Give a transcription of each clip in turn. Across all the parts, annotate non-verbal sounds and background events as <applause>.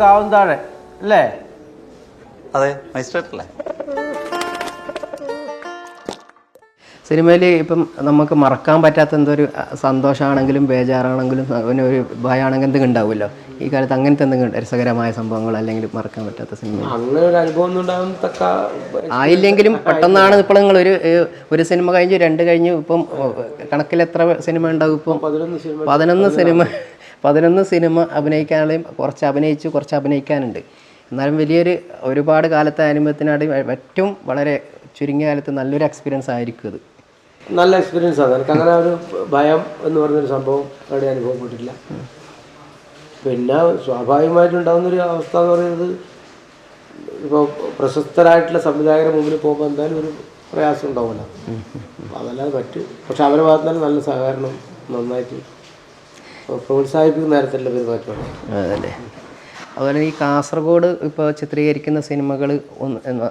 സുരേഷൻ താഴെ അല്ലേ? അതെ മജിസ്ട്രേറ്റല്ലേ സിനിമയിൽ ഇപ്പം നമുക്ക് മറക്കാൻ പറ്റാത്ത എന്തൊരു സന്തോഷമാണെങ്കിലും ബേജാറാണെങ്കിലും പിന്നെ ഒരു ഭയമാണെങ്കിലും എന്തെങ്കിലും ഉണ്ടാവുമല്ലോ? ഈ കാലത്ത് അങ്ങനത്തെ എന്തെങ്കിലും രസകരമായ സംഭവങ്ങൾ അല്ലെങ്കിൽ മറക്കാൻ പറ്റാത്ത സിനിമ? അങ്ങനെ ഒരു അനുഭവം ആയില്ലെങ്കിലും പെട്ടെന്നാണ് ഇപ്പോൾ നിങ്ങൾ ഒരു ഒരു സിനിമ കഴിഞ്ഞ് രണ്ട് കഴിഞ്ഞ് ഇപ്പം കണക്കിൽ എത്ര സിനിമ ഉണ്ടാവും ഇപ്പം? പതിനൊന്ന് സിനിമ പതിനൊന്ന് സിനിമ അഭിനയിക്കാനുള്ള കുറച്ച് അഭിനയിച്ചു കുറച്ച് അഭിനയിക്കാനുണ്ട്. എന്നാലും വലിയൊരു ഒരുപാട് കാലത്തെ അനുഭവത്തിനാട് ഏറ്റവും വളരെ ചുരുങ്ങിയ കാലത്ത് നല്ലൊരു എക്സ്പീരിയൻസ് ആയിരിക്കും ഇത് നല്ല എക്സ്പീരിയൻസ് ആണ്. എനിക്ക് അങ്ങനെ ഒരു ഭയം എന്ന് പറഞ്ഞൊരു സംഭവം അവിടെ അനുഭവപ്പെട്ടിട്ടില്ല. പിന്നെ സ്വാഭാവികമായിട്ടുണ്ടാകുന്നൊരു അവസ്ഥ എന്ന് പറയുന്നത് ഇപ്പോൾ പ്രശസ്തരായിട്ടുള്ള സംവിധായകരുടെ മുമ്പിൽ പോകുമ്പോൾ എന്തായാലും ഒരു പ്രയാസം ഉണ്ടാവില്ല അതല്ലാതെ പറ്റും. പക്ഷെ അവരുടെ ഭാഗത്തു നല്ല സഹകരണം നന്നായിട്ട് പ്രോത്സാഹിപ്പിക്കുന്ന തരത്തിലുള്ള പെരുമാറ്റമാണ് അതല്ലേ? അതുപോലെ ഈ കാസർഗോഡ് ഇപ്പോൾ ചിത്രീകരിക്കുന്ന സിനിമകൾ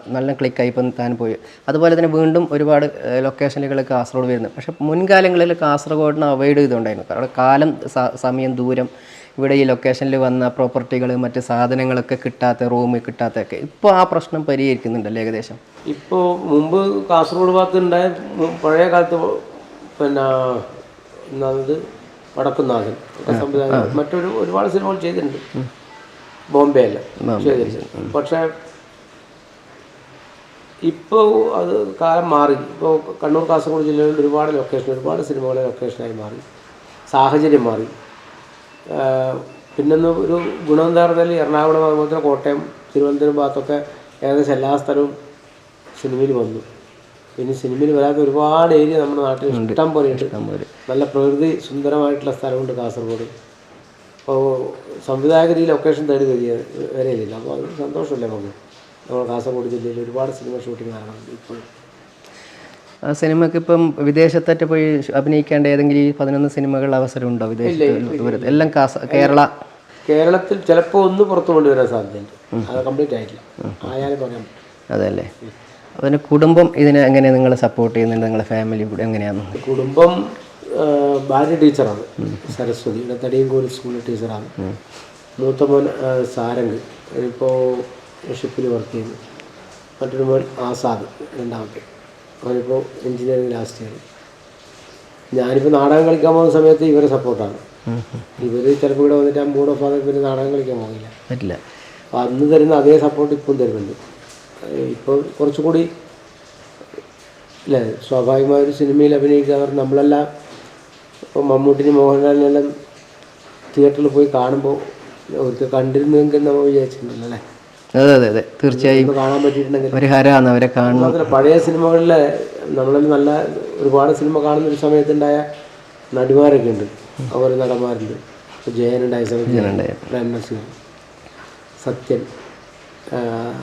നല്ല ക്ലിക്കായി ഇപ്പം താൻ പോയി. അതുപോലെ തന്നെ വീണ്ടും ഒരുപാട് ലൊക്കേഷനുകൾ കാസർഗോഡ് വരുന്നു. പക്ഷെ മുൻകാലങ്ങളിൽ കാസർഗോഡിനെ അവോയ്ഡ് ചെയ്തുകൊണ്ടായിരുന്നു. കാരണം കാലം സമയം ദൂരം ഇവിടെ ഈ ലൊക്കേഷനിൽ വന്ന പ്രോപ്പർട്ടികൾ മറ്റ് സാധനങ്ങളൊക്കെ കിട്ടാത്ത റൂം കിട്ടാത്തൊക്കെ ഇപ്പോൾ ആ പ്രശ്നം പരിഹരിക്കുന്നുണ്ടല്ലോ ഏകദേശം? ഇപ്പോൾ മുമ്പ് കാസർഗോഡ് ഭാഗത്ത് ഉണ്ടായ മു- പഴയ കാലത്ത് പിന്നെ വടക്കുന്നാഥൻ ഒക്കെ സംവിധാനം മറ്റൊരു ഒരുപാട് സിനിമകൾ ചെയ്തിട്ടുണ്ട്. ബോംബെയിൽ ചെയ്തിട്ടുണ്ട്. പക്ഷേ ഇപ്പോൾ അത് കാലം മാറി. ഇപ്പോൾ കണ്ണൂർ കാസർഗോഡ് ജില്ലയിൽ ഒരുപാട് ലൊക്കേഷൻ ഒരുപാട് സിനിമകളെ ലൊക്കേഷനായി മാറി. സാഹചര്യം മാറി. പിന്നെ പിന്നൊന്ന് ഒരു ഗുണം എന്താ പറഞ്ഞാൽ എറണാകുളം അതുപോലെ തന്നെ കോട്ടയം തിരുവനന്തപുരം ഭാഗത്തൊക്കെ ഏകദേശം എല്ലാ സ്ഥലവും സിനിമയിൽ വന്നു. പിന്നെ സിനിമയിൽ വരാത്ത ഒരുപാട് ഏരിയ നമ്മുടെ നാട്ടിൽ ഇഷ്ടം പോലെ ഉണ്ട്. നല്ല പ്രകൃതി സുന്ദരമായിട്ടുള്ള സ്ഥലമുണ്ട് കാസർഗോഡ്. അപ്പോൾ സംവിധായകർ ഈ ലൊക്കേഷൻ തേടി വരിക വരെയില്ല അപ്പോൾ അത് സന്തോഷമല്ലേ നമുക്ക്? നമ്മൾ കാസർഗോഡ് ജില്ലയിൽ ഒരുപാട് സിനിമ ഷൂട്ടിംഗ് നടക്കുന്നുണ്ട് ഇപ്പോഴും. ആ സിനിമക്ക് ഇപ്പം വിദേശത്തൊക്കെ പോയി അഭിനയിക്കേണ്ട ഏതെങ്കിലും ഈ പതിനൊന്ന് സിനിമകളുടെ അവസരമുണ്ടോ വിദേശത്ത് എല്ലാം കേരള. കേരളത്തിൽ ചിലപ്പോൾ ഒന്ന് പുറത്തു കൊണ്ടുവരാൻ സാധ്യതയുണ്ട്. അത് കംപ്ലീറ്റ് ആയിട്ടില്ല. ആയാലും പറയാൻ പറ്റും അതല്ലേ അതിന് കുടുംബം ഇതിനെ എങ്ങനെയാണ് നിങ്ങൾ സപ്പോർട്ട് ചെയ്യുന്നുണ്ട്? നിങ്ങളുടെ ഫാമിലി കൂടെ എങ്ങനെയാണ്? കുടുംബം ഭാര്യ ടീച്ചറാണ്. സരസ്വതി ഇവിടെ തടിയങ്കോൽ സ്കൂളിലെ ടീച്ചറാണ്. മൂത്ത മോൻ സാരംഗ്. ഇപ്പോൾ ഷിപ്പിൽ വർക്ക് ചെയ്യുന്നു. മറ്റൊരു മോൻ ആസാദ് രണ്ടാമത്തെ. അവനിപ്പോൾ എഞ്ചിനീയറിംഗ് ലാസ്റ്റ് ഇയർ ഞാനിപ്പോൾ നാടകം കളിക്കാൻ പോകുന്ന സമയത്ത് ഇവരെ സപ്പോർട്ടാണ് ഇവർ ചിലപ്പോൾ ഇവിടെ വന്നിട്ട് ആ മൂഡ് ഓഫ് ആണെങ്കിൽ പിന്നെ നാടകം കളിക്കാൻ പോകില്ല. പറ്റില്ല. അപ്പോൾ അന്ന് തരുന്ന അതേ സപ്പോർട്ട് ഇപ്പം തരുന്നുണ്ട്. ഇപ്പോൾ കുറച്ചുകൂടി അല്ലേ സ്വാഭാവികമായ ഒരു സിനിമയിൽ പറഞ്ഞാൽ നമ്മളെല്ലാം. ഇപ്പോൾ മമ്മൂട്ടിനും മോഹൻലാലിനെല്ലാം തിയേറ്ററിൽ പോയി കാണുമ്പോൾ അവർക്ക് കണ്ടിരുന്നെങ്കിൽ നമ്മൾ വിചാരിച്ചിട്ടുണ്ടല്ലോ അല്ലേ? അതെ അതെ അതെ തീർച്ചയായും. കാണാൻ പറ്റിയിട്ടുണ്ടെങ്കിൽ ഒരു ഹരമാണ് അവരെ കാണണം പഴയ സിനിമകളിലെ നമ്മളിൽ നല്ല ഒരുപാട് സിനിമ കാണുന്ന ഒരു സമയത്തുണ്ടായ നടിമാരൊക്കെ ഉണ്ട്. അവർ നടന്മാരുണ്ട്. ഇപ്പോൾ ജയനുണ്ടായ സമയത്ത് സത്യൻ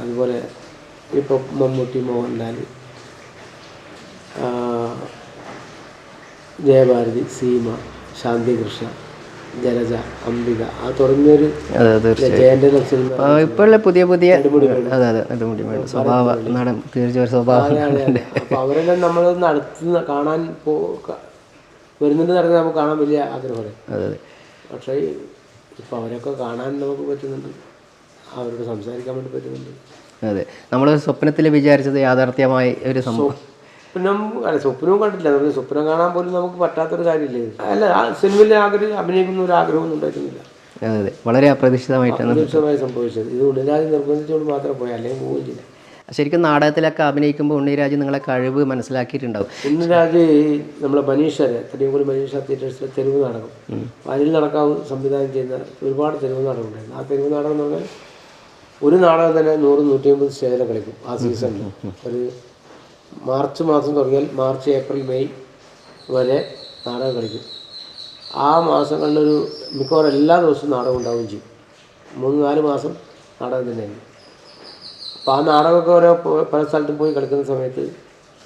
അതുപോലെ ഇപ്പോൾ മമ്മൂട്ടി മോഹൻലാൽ ജയഭാരതി സീമ ശാന്തികൃഷ്ണ ജലജ അംബിക ആ തുടങ്ങിയൊരു ആ, ഇപ്പോഴുള്ള പുതിയ പുതിയ അതെ അതെ നെടുമുടി സ്വഭാവ നടൻ തീർച്ചയായും സ്വഭാവം അപ്പോൾ അവരെല്ലാം നമ്മൾ നടത്തുന്ന കാണാൻ പോ വരുന്നുണ്ട് നടന്ന് നമുക്ക് കാണാൻ വലിയ ആഗ്രഹമാണ് അതെ അതെ. പക്ഷേ ഇപ്പോൾ അവരൊക്കെ കാണാൻ നമുക്ക് പറ്റുന്നുണ്ട്. അവരോട് സംസാരിക്കാൻ വേണ്ടി പറ്റുന്നുണ്ട്. അതെ. നമ്മൾ സ്വപ്നത്തിൽ വിചാരിച്ചത് യാഥാർത്ഥ്യമായി ഒരു സംഭവം. സ്വപ്നം അല്ല സ്വപ്നവും കണ്ടില്ല നമുക്ക് സ്വപ്നം കാണാൻ പോലും നമുക്ക് പറ്റാത്തൊരു കാര്യമില്ലേ? അല്ല സിനിമയിൽ ആഗ്രഹം അഭിനയിക്കുന്ന ഒരു ആഗ്രഹമൊന്നും ഉണ്ടായിരുന്നില്ല. അതെ അതെ. വളരെ അപ്രതീക്ഷിതമായിട്ടാണ് അപ്രതീക്ഷിതമായി സംഭവിച്ചത്. ഇത് ഉണ്ണിരാജ് നിർബന്ധിച്ചുകൊണ്ട് മാത്രം പോയി അല്ലെങ്കിൽ പോവുകയില്ല ശരിക്കും നാടകത്തിലൊക്കെ അഭിനയിക്കുമ്പോൾ ഉണ്ണിരാജ് നിങ്ങളെ കഴിവ് മനസ്സിലാക്കിയിട്ടുണ്ടാവും. ഉണ്ണിരാജ് നമ്മളെ മനീഷരെ കൂടി മനീഷ തിയേറ്റേഴ്സിലെ തെരുവ് നാടകം. അതിൽ നടക്കാവ് സംവിധാനം ചെയ്യുന്ന ഒരുപാട് തെരുവ് നാടകം ഉണ്ടായിരുന്നു ആ തെരുവ് നാടകം എന്ന് പറഞ്ഞാൽ ഒരു നാടകം തന്നെ നൂറ് നൂറ്റി അമ്പത് കളിക്കും ആ സീസണിൽ ഒരു മാർച്ച് മാസം തുടങ്ങിയാൽ മാർച്ച് ഏപ്രിൽ മെയ് വരെ നാടകം കളിക്കും. ആ മാസങ്ങളിലൊരു മിക്കവാറും എല്ലാ ദിവസവും നാടകം ഉണ്ടാവുകയും ചെയ്യും. മൂന്ന് നാല് മാസം നാടകം തന്നെയായിരുന്നു അപ്പോൾ ആ നാടകമൊക്കെ ഓരോ പല സ്ഥലത്തും പോയി കളിക്കുന്ന സമയത്ത്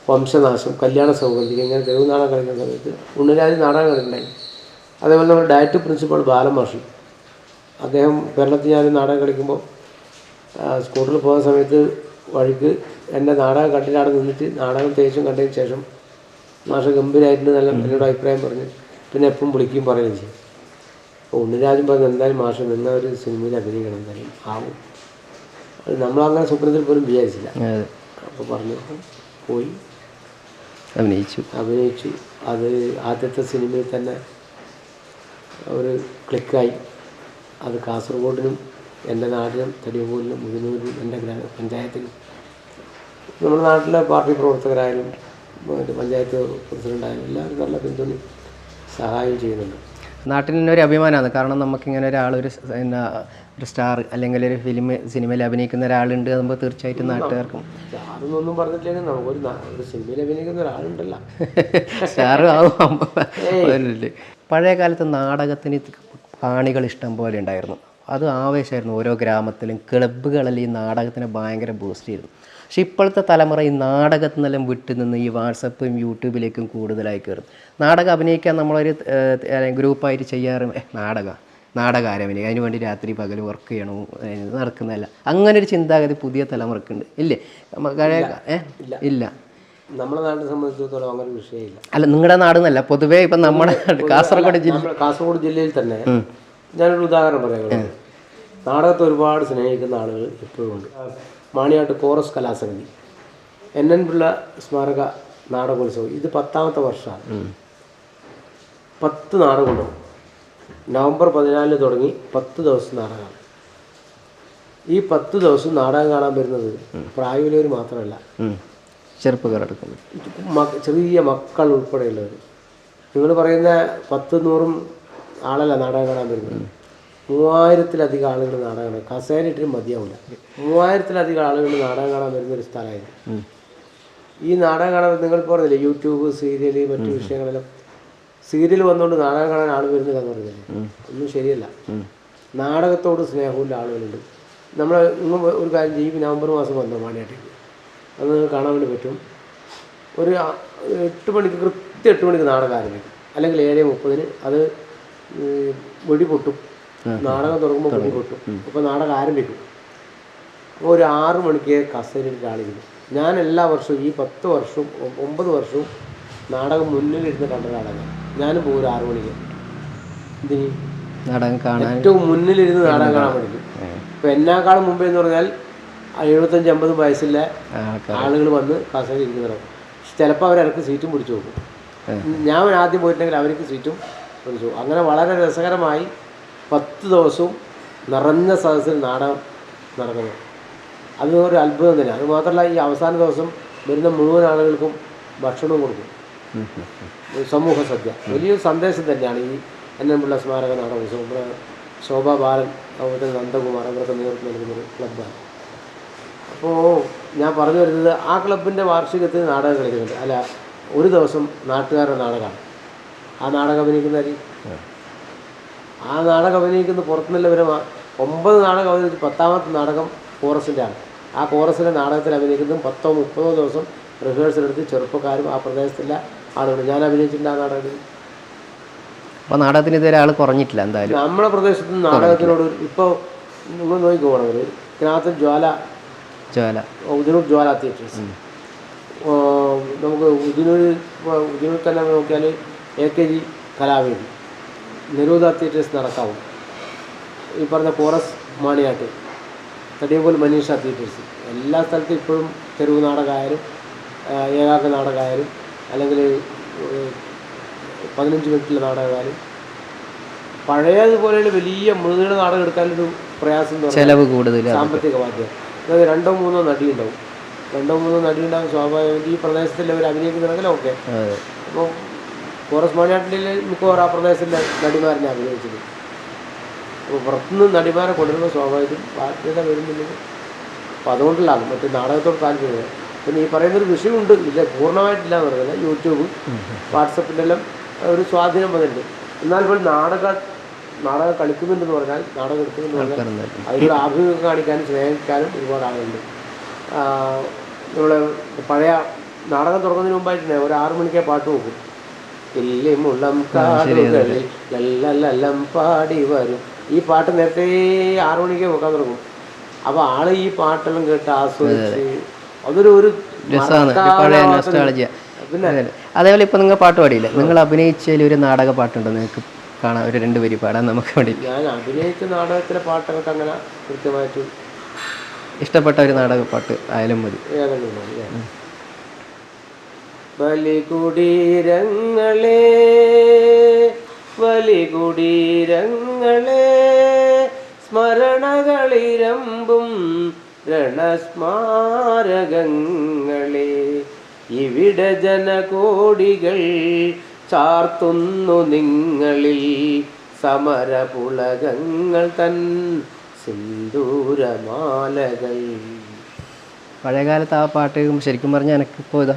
വംശനാശം കല്യാണ സൗകര്യം ഇങ്ങനെ തെരുവ് നാടകം കളിക്കുന്ന സമയത്ത് ഉണ്ണിരാജ് നാടകം കളിക്കുന്നുണ്ടായി അതേപോലെ നമ്മുടെ ഡയറ്റ് പ്രിൻസിപ്പൾ ബാലമാഷി അദ്ദേഹം കേരളത്തിൽ ഞാൻ നാടകം കളിക്കുമ്പോൾ സ്കൂട്ടറിൽ പോകുന്ന സമയത്ത് വഴിക്ക് എന്റെ നാടകം കണ്ടിട്ട് അവിടെ നിന്നിട്ട് നാടകം തേച്ചും കണ്ടതിന് ശേഷം മാഷ ഗംഭീരമായിട്ട് നല്ല എന്നോട് അഭിപ്രായം പറഞ്ഞ് പിന്നെ എപ്പം വിളിക്കുകയും പറയുകയും ചെയ്യും. അപ്പോൾ ഉണ്ണിരാജും പറഞ്ഞു എന്തായാലും മാഷ് നിന്ന ഒരു സിനിമയിൽ അഭിനയിക്കണം എന്തായാലും ആവും. അത് നമ്മളങ്ങനെ സ്വപ്നത്തിൽ പോലും വിചാരിച്ചില്ല. അപ്പോൾ പറഞ്ഞു പോയി. അഭിനയിച്ചു. അഭിനയിച്ചു. അത് ആദ്യത്തെ സിനിമയിൽ തന്നെ ഒരു ക്ലിക്കായി. അത് കാസർഗോഡിനും എന്റെ നാടിനും തടിയമ്പൂരിനും മുതിനൂരിനും എന്റെ ഗ്രാമ പഞ്ചായത്തിനും നമ്മുടെ നാട്ടിലെ പാർട്ടി പ്രവർത്തകരായാലും മറ്റേ പഞ്ചായത്ത് പ്രസിഡന്റായാലും എല്ലാവരും നല്ല പിന്തുണ സഹായം ചെയ്യുന്നുണ്ട്. നാട്ടിൽ തന്നെ ഒരു അഭിമാനമാണ്. കാരണം നമുക്കിങ്ങനെ ഒരാളൊരു ഒരു എന്നാ ഒരു സ്റ്റാർ അല്ലെങ്കിൽ ഒരു ഫിലിം സിനിമയിൽ അഭിനയിക്കുന്ന ഒരാളുണ്ട് അതുമ്പോൾ തീർച്ചയായിട്ടും നാട്ടുകാർക്കും. അതൊന്നും പറഞ്ഞിട്ടില്ലെങ്കിൽ നമുക്കൊരു ഒരു സിനിമയിൽ അഭിനയിക്കുന്ന ഒരാളുണ്ടല്ലോ. <laughs> സ്റ്റാർ ആവും. പഴയ കാലത്ത് നാടകത്തിന് കാണികൾ ഇഷ്ടം പോലെ ഉണ്ടായിരുന്നു. അത് ആവേശമായിരുന്നു ഓരോ ഗ്രാമത്തിലും. ക്ലബ്ബുകളിൽ ഈ നാടകത്തിന് ഭയങ്കര ബൂസ്റ്റ് ചെയ്തു. പക്ഷേ ഇപ്പോഴത്തെ തലമുറ ഈ നാടകത്തിൽ നിന്നെല്ലാം വിട്ടു നിന്ന് ഈ വാട്സപ്പും യൂട്യൂബിലേക്കും കൂടുതലായി കയറും. നാടകം അഭിനയിക്കാൻ നമ്മളൊരു ഗ്രൂപ്പായിട്ട് ചെയ്യാറ് നാടക നാടകാരഭിനയം അതിന് വേണ്ടി രാത്രി പകൽ വർക്ക് ചെയ്യണോ നടക്കുന്നതല്ല. അങ്ങനെ ഒരു ചിന്താഗതി പുതിയ തലമുറക്കുണ്ട്. ഇല്ലേ? കഴിയ ഇല്ല. നമ്മുടെ നാട്ടിനെ സംബന്ധിച്ചിടത്തോളം അങ്ങനെ വിഷയമില്ല. അല്ല നിങ്ങളുടെ നാട് എന്നല്ല പൊതുവേ ഇപ്പം നമ്മുടെ കാസർഗോഡ് ജില്ല നമ്മുടെ കാസർഗോഡ് ജില്ലയിൽ തന്നെ ഞാനൊരു ഉദാഹരണം പറയാം. നാടകത്തെ ഒരുപാട് സ്നേഹിക്കുന്ന ആളുകൾ ഇപ്പോഴും ഉണ്ട്. മാണിയാട്ട് കോറസ് കലാസമിതി. എൻ എൻ പിള്ള സ്മാരക നാടകോത്സവം. ഇത് പത്താമത്തെ വർഷമാണ്. പത്ത് നാടകമുണ്ടാവും. നവംബർ പതിനാലിന് തുടങ്ങി പത്ത് ദിവസം നാടകമാണ് ഈ പത്ത് ദിവസം നാടകം കാണാൻ വരുന്നത് പ്രായമുള്ളവർ മാത്രമല്ല. ചെറുപ്പക്കാർ മക്ക- ചെറിയ മക്കൾ ഉൾപ്പെടെയുള്ളവർ. നിങ്ങൾ പറയുന്ന പത്ത് നൂറും ആളല്ല നാടകം കാണാൻ വരുന്നത്. മൂവായിരത്തിലധികം ആളുകൾ നാടകം കാണാൻ കസേരയിട്ടിട്ട് മതിയാവില്ല മൂവായിരത്തിലധികം ആളുകൾ നാടകം കാണാൻ വരുന്ന ഒരു സ്ഥലമായിരുന്നു. ഈ നാടകം കാണാൻ നിങ്ങൾ പറഞ്ഞില്ലേ യൂട്യൂബ് സീരിയൽ മറ്റു വിഷയങ്ങളെല്ലാം. സീരിയൽ വന്നുകൊണ്ട് നാടകം കാണാൻ ആൾ വരുന്നില്ല എന്ന് പറഞ്ഞില്ലേ? ഒന്നും ശരിയല്ല. നാടകത്തോട് സ്നേഹമുള്ള ആളുകളുണ്ട്. നമ്മൾ ഇന്ന് ഒരു കാര്യം ഈ നവംബർ മാസം വന്നോ മാണിയാട്ടേക്ക് അത് നിങ്ങൾ കാണാൻ വേണ്ടി പറ്റും. ഒരു എട്ട് മണിക്ക് കൃത്യം എട്ട് മണിക്ക് നാടകം ആരംഭിക്കും. അല്ലെങ്കിൽ ഏഴ് മുപ്പതിന് അത് വെടിപൊട്ടും. വെടി പൊട്ടും നാടകം തുടങ്ങുമ്പോൾ വെടി പൊട്ടും അപ്പോൾ നാടകം ആരംഭിക്കും അപ്പോൾ ഒരു ആറു മണിക്ക് കസേരയിൽ ആളിരിക്കും ഞാൻ എല്ലാ വർഷവും ഈ പത്ത് വർഷവും ഒമ്പത് വർഷവും നാടകം മുന്നിലിരുന്ന് കണ്ട നാടകം. ഞാനും പോകും ഒരു ആറു മണിക്ക്. എന്തിന്? നാടകം കാണാൻ ഏറ്റവും മുന്നിലിരുന്ന് നാടകം കാണാൻ പഠിക്കും ഇപ്പം എന്നാക്കാളും മുമ്പേ എന്ന് പറഞ്ഞാൽ എഴുപത്തഞ്ച് അമ്പത് വയസ്സിലെ ആളുകൾ വന്ന് കസേര ഇരിക്കുന്നവരാണ് ചിലപ്പോൾ അവരെനിക്ക് സീറ്റും പിടിച്ചു നോക്കും. ഞാൻ ആദ്യം പോയിട്ടുണ്ടെങ്കിൽ അവർക്ക് സീറ്റും പിടിച്ചു അങ്ങനെ വളരെ രസകരമായി പത്ത് ദിവസവും നിറഞ്ഞ സദസ്സിൽ നാടകം നടക്കുന്നത് അത് ഒരു അത്ഭുതം തന്നെ അത് മാത്രമല്ല ഈ അവസാന ദിവസം വരുന്ന മുഴുവൻ ആളുകൾക്കും ഭക്ഷണവും കൊടുക്കും. സമൂഹ സദ്യ. വലിയൊരു സന്ദേശം തന്നെയാണ് ഈ എന്നുള്ള സ്മാരക നാടകോത്സവം ഇവിടെ ശോഭാ ബാലൻ അതുപോലെ തന്നെ നന്ദകുമാർ അവരൊക്കെ നേതൃത്വം നൽകുന്നൊരു ക്ലബ്ബാണ്. അപ്പോൾ ഞാൻ പറഞ്ഞു വരുന്നത് ആ ക്ലബിന്റെ വാർഷികത്തിന് നാടകം കളിക്കുന്നുണ്ട്. അല്ല ഒരു ദിവസം നാട്ടുകാരുടെ നാടകമാണ്. ആ നാടകം അഭിനയിക്കുന്നവർ ആ നാടകം അഭിനയിക്കുന്ന പുറത്തുനിന്നുള്ളവരെ ഒമ്പത് നാടകം അഭിനയിച്ച് പത്താമത്തെ നാടകം കോറസിന്റെ ആണ് ആ കോറസിന്റെ നാടകത്തിൽ അഭിനയിക്കുന്നതും പത്തോ മുപ്പതോ ദിവസം റിഹേഴ്സൽ എടുത്ത് ചെറുപ്പക്കാരും ആ പ്രദേശത്തുള്ള ആളുകൾ ഞാൻ അഭിനയിച്ചിട്ടുണ്ട് ആ നാടകത്തിൽ. അപ്പോൾ നാടകത്തിന് ഇതുവരെ ആൾ കുറഞ്ഞിട്ടില്ല എന്തായാലും. നമ്മുടെ പ്രദേശത്ത് നാടകത്തിനോട് ഇപ്പോൾ നിങ്ങൾ നോക്കിക്കോണെങ്കിൽ ഇതിനകത്ത് ജ്വാല. ജ്വാല. ഉദിനൂർ ജ്വാല തിയേറ്റേഴ്സ്. നമുക്ക് ഉദിനൂർ ഉദിനൂർ തന്നെ നോക്കിയാൽ എ കെ ജി കലാവേദി നിരൂത തിയേറ്റേഴ്സ് നടക്കാവും. ഈ പറഞ്ഞ കോറസ് മാണിയാട്ട് തടിയങ്കോൽ മനീഷ തിയേറ്റേഴ്സ് എല്ലാ സ്ഥലത്തും ഇപ്പോഴും തെരുവ് നാടകമായാലും ഏകാഗ്ര നാടകമായാലും അല്ലെങ്കിൽ പതിനഞ്ച് മിനിറ്റിലെ നാടകമായാലും പഴയതുപോലെയുള്ള വലിയ മുഴുനീള നാടകം എടുക്കാനൊരു പ്രയാസം ചെലവ് കൂടുതൽ സാമ്പത്തിക ബാധ്യത അതായത് രണ്ടോ മൂന്നോ നടി ഉണ്ടാവും രണ്ടോ മൂന്നോ നടി ഉണ്ടാകും സ്വാഭാവികമായിട്ട് ഈ പ്രദേശത്തിൽ അവർ അഭിനയിക്കുന്നുണ്ടെങ്കിൽ ഓക്കെ. അപ്പോൾ ഫോറസ്റ്റ് മാണിയാട്ടിൽ മിക്കവാറും ആ പ്രദേശത്തിന്റെ നടിമാരനെ അഭിനയിച്ചത്. അപ്പോൾ പുറത്തുനിന്ന് നടിമാരെ കൊണ്ടുവരുമ്പോൾ സ്വാഭാവികം ബാധ്യത വരുന്നില്ലെങ്കിൽ അപ്പോൾ അതുകൊണ്ടുള്ളതാണ് മറ്റു നാടകത്തോട് താല്പര്യം പിന്നെ ഈ പറയുന്നൊരു വിഷയമുണ്ട് ഇല്ല പൂർണമായിട്ടില്ല എന്ന് പറയുന്നത് യൂട്യൂബ് വാട്സപ്പിന്റെ എല്ലാം ഒരു സ്വാധീനം വന്നിട്ടുണ്ട്. എന്നാൽ ഇപ്പോൾ നാടക നാടകം കളിക്കുന്നുണ്ടെന്ന് പറഞ്ഞാൽ നാടകം എടുക്കുന്നുണ്ടെന്ന് പറഞ്ഞാൽ ആഭിമുഖ്യം കാണിക്കാനും സ്നേഹിക്കാനും ഒരുപാട് ആളുണ്ട് നമ്മൾ പഴയ നാടകം തുടങ്ങുന്നതിന് മുമ്പായിട്ട് ഒരു ആറു മണിക്കേ പാട്ട് നോക്കും കാടുകളിൽ ലല്ലല്ലം പാടി വരും. ഈ പാട്ട് നേരത്തെ ആറു മണിക്കേ നോക്കാൻ തുടങ്ങും. അപ്പൊ ആൾ ഈ പാട്ടെല്ലാം കേട്ട് ആസ്വദിച്ച് അതൊരു ഒരു പിന്നെ അതേപോലെ ഇപ്പൊ നിങ്ങൾ പാട്ട് പാടിയില്ല? നിങ്ങൾ അഭിനയിച്ചതിൽ ഒരു നാടക പാട്ടുണ്ടോ? നിങ്ങൾക്ക് കാണാൻ ഒരു രണ്ട് വരി പാടാൻ നമുക്ക് വേണ്ടി. ഞാൻ അഭിനയിച്ച നാടകത്തിലെ പാട്ടൊക്കെ അങ്ങനെ കൃത്യമായിട്ട് ഇഷ്ടപ്പെട്ട ഒരു നാടക പാട്ട് ആയാലും മതി? ബലികുടീരങ്ങളെ ബലികുടീരങ്ങളെ സ്മരണകളിരമ്പും രണസ്മാരകങ്ങളെ. ഇവിടെ ജനകോടികൾ ചാർത്തുന്നു നിങ്ങളിൽ സമരപുളകങ്ങൾ തൻ സിന്ദൂരമാലകൾ. പഴയകാലത്ത് ആ പാട്ട് ശരിക്കും പറഞ്ഞാൽ എനിക്കിപ്പോൾ ഇതാ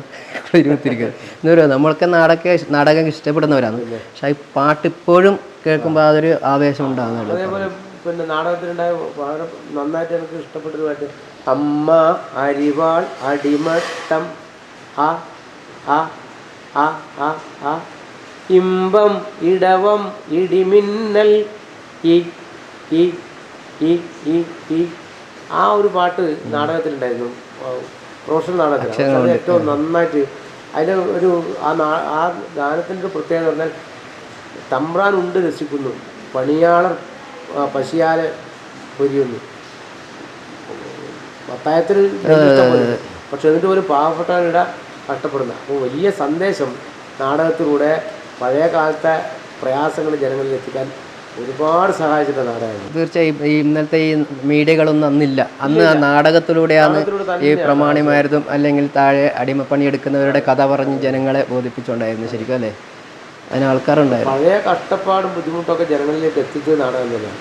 ഇരുപത്തിരിക്കുന്നത് പറയുക നമ്മൾക്ക് നാടക നാടകം ഇഷ്ടപ്പെടുന്നവരാണ്. പക്ഷെ ഈ പാട്ട് ഇപ്പോഴും കേൾക്കുമ്പോൾ അതൊരു ആവേശം ഉണ്ടാകുന്നുള്ളൂ അതേപോലെ പിന്നെ നാടകത്തിലുണ്ടായ വളരെ നന്നായിട്ട് എനിക്ക് ഇഷ്ടപ്പെട്ടൊരു പാട്ട് അമ്മ അരിവാൾ അടിമട്ടം ആ ആ ആ ആ ആ ഇമ്പം ഇടവം ഇടിമിന്നൽ ഈ ഈ ഈ ഈ ഈ ആ ഒരു പാട്ട് നാടകത്തിലുണ്ടായിരുന്നു. പ്രൊഫഷണൽ നാടകത്തിൽ ഏറ്റവും നന്നായിട്ട് അതിന്റെ ഒരു ആ നാ- ആ ഗാനത്തിന്റെ ഒരു പ്രത്യേകത പറഞ്ഞാൽ തമ്പ്രാനുണ്ട് രസിക്കുന്നു. പണിയാളർ പശിയാലെ പൊരിയുന്നു. പത്തായത്തിൽ പക്ഷെ എന്നിട്ട് ഒരു പാവപ്പെട്ടവരുടെ കഷ്ടപ്പെടുന്ന. അപ്പോൾ വലിയ സന്ദേശം നാടകത്തിലൂടെ പഴയ കാലത്തെ പ്രയാസങ്ങൾ ജനങ്ങളിൽ എത്തിക്കാൻ ഒരുപാട് സഹായിച്ചിട്ട നാടകമാണ് തീർച്ചയായും ഈ ഇന്നത്തെ ഈ മീഡിയകളൊന്നും അന്നില്ല. അന്ന് ആ നാടകത്തിലൂടെയാണ് ഈ പ്രമാണിമാരതും അല്ലെങ്കിൽ താഴെ അടിമപ്പണി എടുക്കുന്നവരുടെ കഥ പറഞ്ഞ് ജനങ്ങളെ ബോധിപ്പിച്ചുകൊണ്ടായിരുന്നു ശരിക്കും അല്ലേ? അതിന് ആൾക്കാരുണ്ടായിരുന്നു. പഴയ കഷ്ടപ്പാടും ബുദ്ധിമുട്ടൊക്കെ ജനങ്ങളിലേക്ക് എത്തിച്ചത് നാടകം തന്നെയാണ്.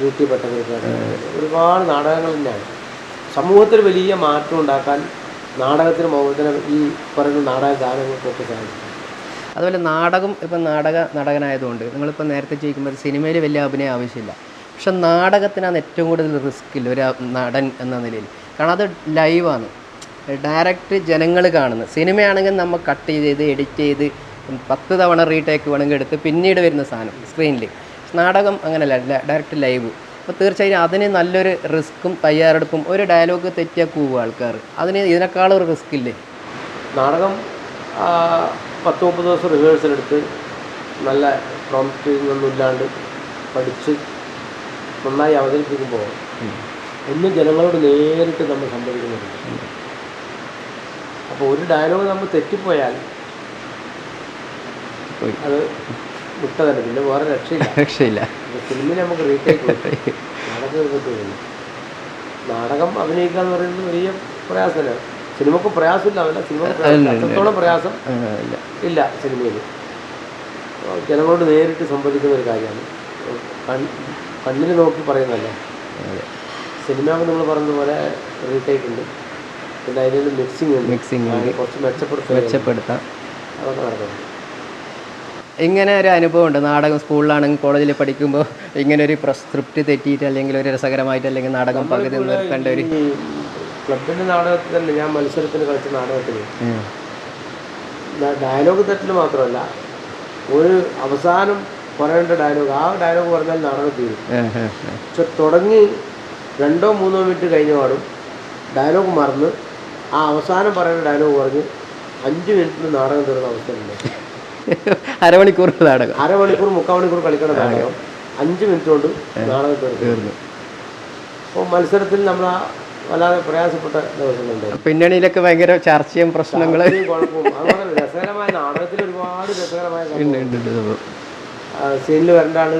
നാടകമാണ് ഒരുപാട് നാടകങ്ങൾ തന്നെയാണ്. സമൂഹത്തിൽ വലിയ മാറ്റം ഉണ്ടാക്കാൻ നാടകത്തിന് മൗഹത്തിന് ഈ പറയുന്ന നാടക ഗാനങ്ങൾക്കൊക്കെ സാധിക്കും അതുപോലെ നാടകം ഇപ്പം നാടക നടകനായതുകൊണ്ട് നിങ്ങളിപ്പോൾ നേരത്തെ ചോദിക്കുമ്പോൾ സിനിമയിൽ വലിയ അഭിനയം ആവശ്യമില്ല. പക്ഷെ നാടകത്തിനാണ് ഏറ്റവും കൂടുതൽ റിസ്ക് ഇല്ല? ഒരു നടൻ എന്ന നിലയിൽ. കാരണം അത് ലൈവാണ്. ഡയറക്റ്റ് ജനങ്ങൾ കാണുന്നത്. സിനിമയാണെങ്കിൽ നമ്മൾ കട്ട് ചെയ്ത് എഡിറ്റ് ചെയ്ത് പത്ത് തവണ റീടേക്ക് വേണമെങ്കിൽ എടുത്ത് പിന്നീട് വരുന്ന സാധനം സ്ക്രീനിൽ നാടകം അങ്ങനെയല്ല ഡയറക്റ്റ് ലൈവ്. അപ്പോൾ തീർച്ചയായും അതിന് നല്ലൊരു റിസ്ക്കും തയ്യാറെടുപ്പും ഒരു ഡയലോഗ് തെറ്റിയാൽ കൂവും ആൾക്കാർ. അതിന് ഇതിനേക്കാളൊരു ഒരു റിസ്ക് ഇല്ലേ? നാടകം പത്ത് മുപ്പത് ദിവസം റിഹേഴ്സൽ എടുത്ത് നല്ല പ്രോംപ്റ്റിങ്ങൊന്നും ഇല്ലാണ്ട് പഠിച്ച് നന്നായി അവതരിപ്പിക്കുമ്പോൾ ഒന്നും ജനങ്ങളോട് നേരിട്ട് നമ്മൾ സംഭവിക്കുന്നുണ്ട് അപ്പോൾ ഒരു ഡയലോഗ് നമ്മൾ തെറ്റിപ്പോയാൽ പോയി. അത് വിട്ട തന്നെ. പിന്നെ വേറെ രക്ഷയില്ല. രക്ഷയില്ല. സിനിമ നമുക്ക് റീടേക്ക് <laughs> നാടകം നാടകം അഭിനയിക്കുക എന്ന് പറയുന്നത് വലിയ പ്രയാസമല്ല. സിനിമക്ക് പ്രയാസമില്ല. അവല്ല സിനിമ പ്രയാസം. പ്രയാസം ഇല്ല സിനിമയിൽ. ജനങ്ങളോട് നേരിട്ട് സംവദിക്കുന്ന ഒരു കാര്യമാണ്. കണ്ണിൽ നോക്കി പറയുന്നതല്ല. സിനിമ സിനിമയാകുമ്പോൾ നമ്മൾ പോലെ റീടേക്ക് ഉണ്ട്. പിന്നെ അതിന്റെ മിക്സിംഗ് ഉണ്ട്. മിക്സിംഗ് കുറച്ച് മെച്ചപ്പെടുത്തുക. മെച്ചപ്പെടുത്താം. അതൊക്കെ നടക്കുന്നുണ്ട് ഇങ്ങനെ ഒരു അനുഭവം ഉണ്ട്. നാടകം സ്കൂളിലാണെങ്കിൽ കോളേജിൽ പഠിക്കുമ്പോൾ ഇങ്ങനെ ഒരു പ്രസ്ക്രിപ്റ്റ് തെറ്റിയിട്ട് അല്ലെങ്കിൽ ഒരു രസകരമായിട്ട് അല്ലെങ്കിൽ നാടകം പകുതി നിർത്തേണ്ട ഒരു ക്ലബിന്റെ നാടകത്തിൽ തന്നെ ഞാൻ മത്സരത്തിന് കളിച്ച നാടകത്തിൽ. ഡയലോഗ് തെറ്റിൽ മാത്രമല്ല ഒരു അവസാനം പറയേണ്ട ഡയലോഗ് ആ ഡയലോഗ് പറഞ്ഞാൽ നാടകം തീരും. പക്ഷെ തുടങ്ങി രണ്ടോ മൂന്നോ മിനിറ്റ് കഴിഞ്ഞ പാടും ഡയലോഗ് മറന്ന് ആ അവസാനം പറയേണ്ട ഡയലോഗ് പറഞ്ഞ് അഞ്ച് മിനിറ്റിൽ നാടകം തീർന്ന അവസ്ഥയുണ്ട് <laughs> അരമണിക്കൂർ നാടകം. അരമണിക്കൂർ മുക്കാൽ മണിക്കൂർ കളിക്കുന്ന നാടകം അഞ്ച് മിനിറ്റ് കൊണ്ട് നാടകം തീർന്നു. അപ്പോൾ മത്സരത്തിൽ നമ്മൾ ആ വല്ലാതെ പ്രയാസപ്പെട്ട ദിവസങ്ങളുണ്ട്. പിന്നണിയിലൊക്കെ ഭയങ്കര ചർച്ചയും പ്രശ്നങ്ങളും. അതുപോലെ രസകരമായ നാടകത്തിൽ ഒരുപാട് രസകരമായ സീനിൽ വരേണ്ട ആൾ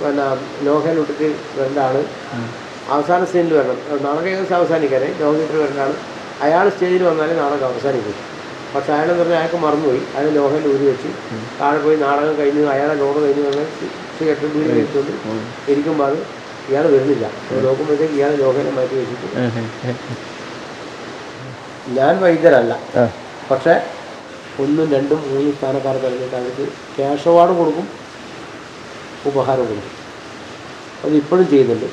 പിന്നെ ലോഹയിൽ ഇട്ടിട്ട് വരേണ്ട ആൾ. അവസാന സീനിൽ വരണം. നാടകം ഏകദേശം അവസാനിക്കാനേ. ലോഹത്തിൽ വരേണ്ട ആൾ. അയാൾ സ്റ്റേജിൽ വന്നാലേ നാടകം അവസാനിക്കും. പക്ഷെ അയാളെന്ന് പറഞ്ഞാൽ അയാൾക്ക് മറന്നുപോയി. അയാൾ ലോഹയിൽ ഊരി വെച്ച്. താഴെ പോയി നാടകം കഴിഞ്ഞു അയാളെ ലോഡ് കഴിഞ്ഞു വന്നാൽ സിഗരറ്റ് കഴിച്ചുകൊണ്ട് ഇരിക്കുമ്പോൾ അത് ഇയാൾ വരുന്നില്ല. നോക്കുമ്പോഴത്തേക്ക് ഇയാൾ ലോകനെ മാറ്റി വെച്ചിട്ട് ഞാൻ വൈദ്യരല്ല. പക്ഷെ ഒന്നും രണ്ടും മൂന്നും സ്ഥാനക്കാർ കഴിഞ്ഞിട്ട് അവർക്ക് ക്യാഷ് അവാർഡ് കൊടുക്കും ഉപഹാരം കൊടുക്കും. അത് ഇപ്പോഴും ചെയ്യുന്നുണ്ട്.